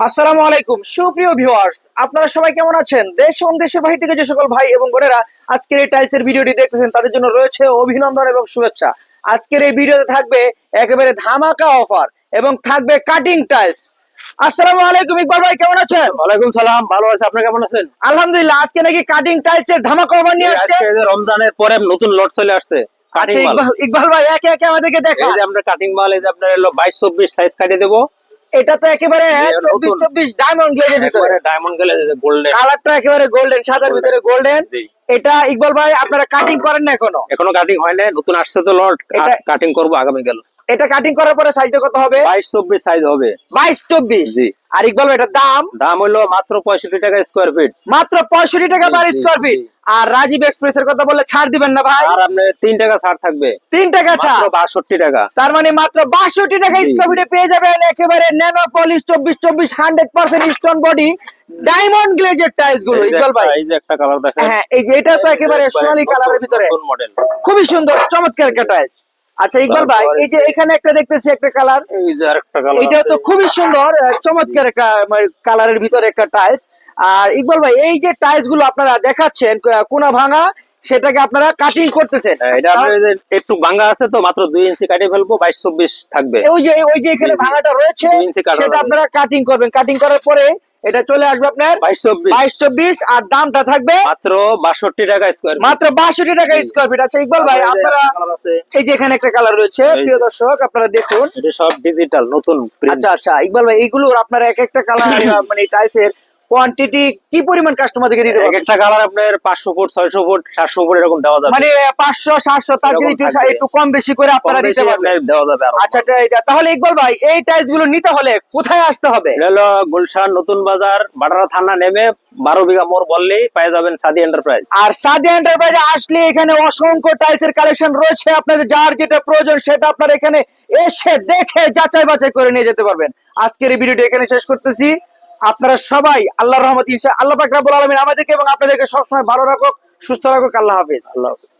আসসালামু আলাইকুম সুপ্রিয় ভিউয়ার্স আপনারা সবাই কেমন আছেন? দেশ এবং দেশের বাহির থেকে যে সকল ভাই এবং বোনেরা আজকের এই টাইলসের ভিডিওটি দেখতেছেন তাদের জন্য রয়েছে অভিনন্দন এবং শুভেচ্ছা। আজকের এই ভিডিওতে থাকবে একেবারে ধামাকা অফার এবং থাকবে কাটিং টাইলস আসসালামু আলাইকুম ইকবাল ভাই কেমন আছেন? ওয়ালাইকুম সালাম ভালো আছে আপনি কেমন আছেন? আলহামদুলিল্লাহ আজকে নাকি কাটিং টাইলস এর ধামাকা অফার নিয়ে আসছে। আজকে এই যে রমজানের পরে নতুন লট চলে আসছে কাটিং আচ্ছা ইকবাল ইকবাল ভাই একে একে আমাদেরকে দেখা। এই যে আমরা কাটিং মাল এই যে আপনার হলো বাইশ চব্বিশ সাইজ কাটিয়ে দেবো। এটা তো একেবারে চব্বিশ চব্বিশ ডায়মন্ড গ্লেজের ভিতরে। ডায়মন্ড গেলে গোল্ডেন কালারটা একেবারে গোল্ডেন সাদার ভিতরে গোল্ডেন এটা ইকবাল ভাই আপনারা কাটিং করেন না এখনও? এখনও কাটিং হয় না নতুন আসছে তো লট কাটিং করব আগামীকাল। এটা কাটিং করার পরে সাইজটা কত হবে? বাইশ চব্বিশ সাইজ হবে। বাইশ চব্বিশ? জি। আর ইকবাল এটার দাম? দাম হলো মাত্র পঁয়ষট্টি টাকা স্কোয়ার ফিট মাত্র পঁয়ষট্টি টাকা পার স্কোয়ার ফিট আর রাজীব এক্সপ্রেস এর কথা বললে ছাড় দিবেন না ভাই। আর আপনার তিন টাকা ছাড় থাকবে। তিন টাকা ছাড়। মাত্র বাষট্টি টাকা। তার মানে মাত্র বাষট্টি টাকা স্কোয়ার ফিটে পেয়ে যাবেন একেবারে ন্যানো পলিশ চব্বিশ চব্বিশ hundred percent stone body diamond গ্লেজের টাইলসগুলো। ইকবাল ভাই। একটা- এই যে একটা কালার দেখেন। হ্যাঁ এই যে এটা তো একেবারে সোনালী কালারের ভিতরে। খুবই সুন্দর চমৎকার একটা টাইলস আচ্ছা ইকবাল ভাই এই যে এখানে একটা দেখতেছি একটা কালার। এই যে আরেকটা কালার এটা তো খুবই সুন্দর চমৎকার একটা কালারের ভিতরে একটা টাইলস আর ইকবাল ভাই এই যে টাইলসগুলো আপনারা দেখাচ্ছেন কোনা ভাঙা সেটাকে আপনারা কাটিং করতেছেন। হ্যাঁ, এটা একটু ভাঙা আছে তো মাত্র দুই ইঞ্চি কাটিয়ে ফেলব বাইশ চব্বিশ থাকবে। ওই যে ওই যে এখানে। ভাঙাটা রয়েছে সেটা আপনারা কাটিং করবেন। কাটিং করার পরে এটা চলে আসবে আপনার বাইশ চব্বিশ। আর দামটা থাকবে মাত্র বাষট্টি টাকা স্কোয়ার মাত্র বাষট্টি টাকা স্কোয়ার ফিট আচ্ছা ইকবাল ভাই আপনারা এই যে এখানে একটা কালার রয়েছে প্রিয় দর্শক আপনারা দেখুন। এটা সব ডিজিটাল নতুন আচ্ছা আচ্ছা ইকবাল ভাই এইগুলোর আপনারা এক একটা কালার মানে টাইলসের কোয়ান্টিটি কি পরিমাণ কাস্টমারদেরকে দিতে পারবেন একটা কালার আপনার পাঁচশো ফুট ছয়শো ফুট সাতশো ফুট এরকম দেওয়া যাবে। মানে পাঁচশো সাতশো তার এরকম একটু একটু কম বেশি করে আপনারা দিতে পারবেন। দেওয়া যাবে আচ্ছা তা- তাহলে ইকবাল ভাই এই টাইলসগুলো নিতে হলে কোথায় আসতে হবে? হলো গুলশান নতুন বাজার বাটারা থানা নেমে বারো বিঘা মোড় বললেই পেয়ে যাবেন সাদি এন্টারপ্রাইজ আর সাদি এন্টারপ্রাইজে আসলে এখানে অসংখ্য টাইলস এর কালেকশন রয়েছে। আপনাদের যার যেটা প্রয়োজন সেটা আপনারা এখানে এসে দেখে যাচাই বাছাই করে নিয়ে যেতে পারবেন। আজকের এই ভিডিওটি এখানে শেষ করতেছি। আপনারা সবাই আল্লাহ রহমত ইনশা আল্লাহ পাক রাব্বুল আমাদেরকে এবং আপনাদেরকে সবসময় ভালো রাখুক, সুস্থ রাখুক, আল্লাহ হাফেজ আল্লাহ হাফেজ।